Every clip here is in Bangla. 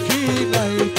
দেখি নাই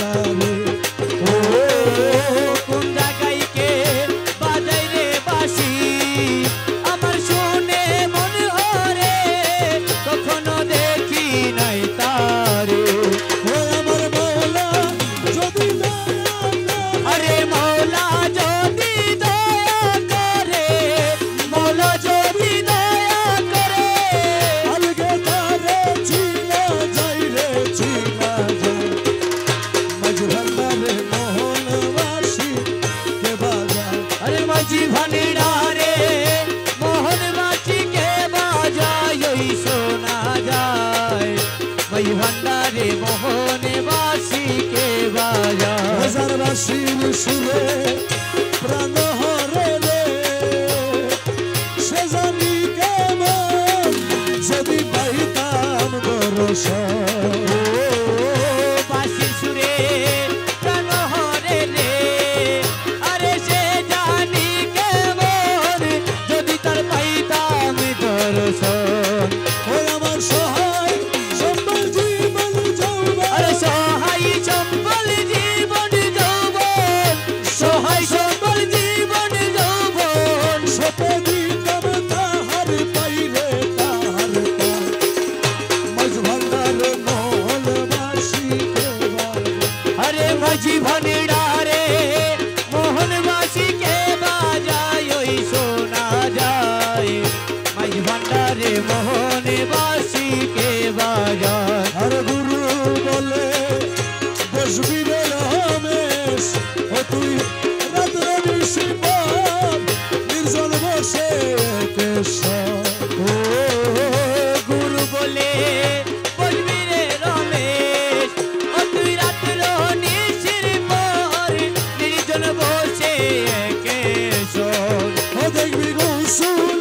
দর্শন রে মাঝি ভানিড়া রে মোহন মাসিকে বাজায় ওই শোনা যায় মাঝি ভান্ডারে মোহন বাস sun.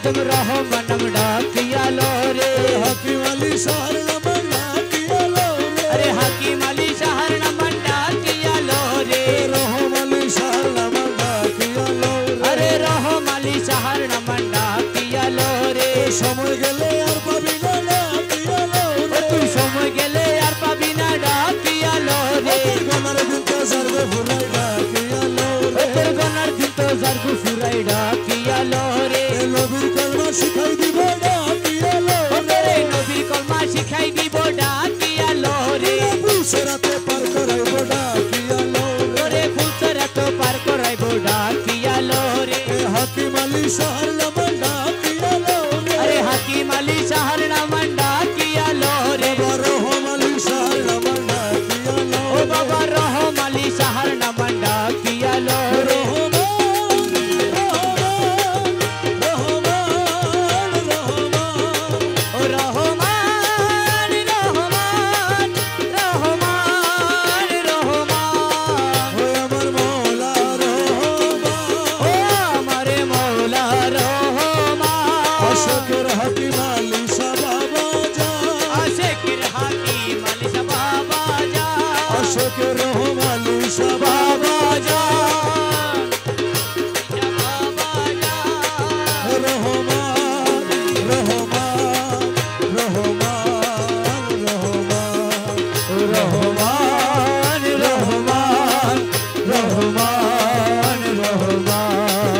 আজম রহমানম ডাকিয়া লো রে হাকিম আলী সাহারণম ডাকিয়া লো রে আরে হাকিম আলী সাহারণম ডাকিয়া লো রে রহম আলী সাহারণম ডাকিয়া লো আরে রহম আলী সাহারণম ডাকিয়া লো রে সময় গেলে আর পাবি না ডাকিয়া লো রে তুই সময় গেলে আর পাবি না ডাকিয়া লো রে গনার দিন তো সর্ব ফুরাই ডাকিয়া লো রে তোর গনার দিন তো সর্ব ফুরাই ডাকিয়া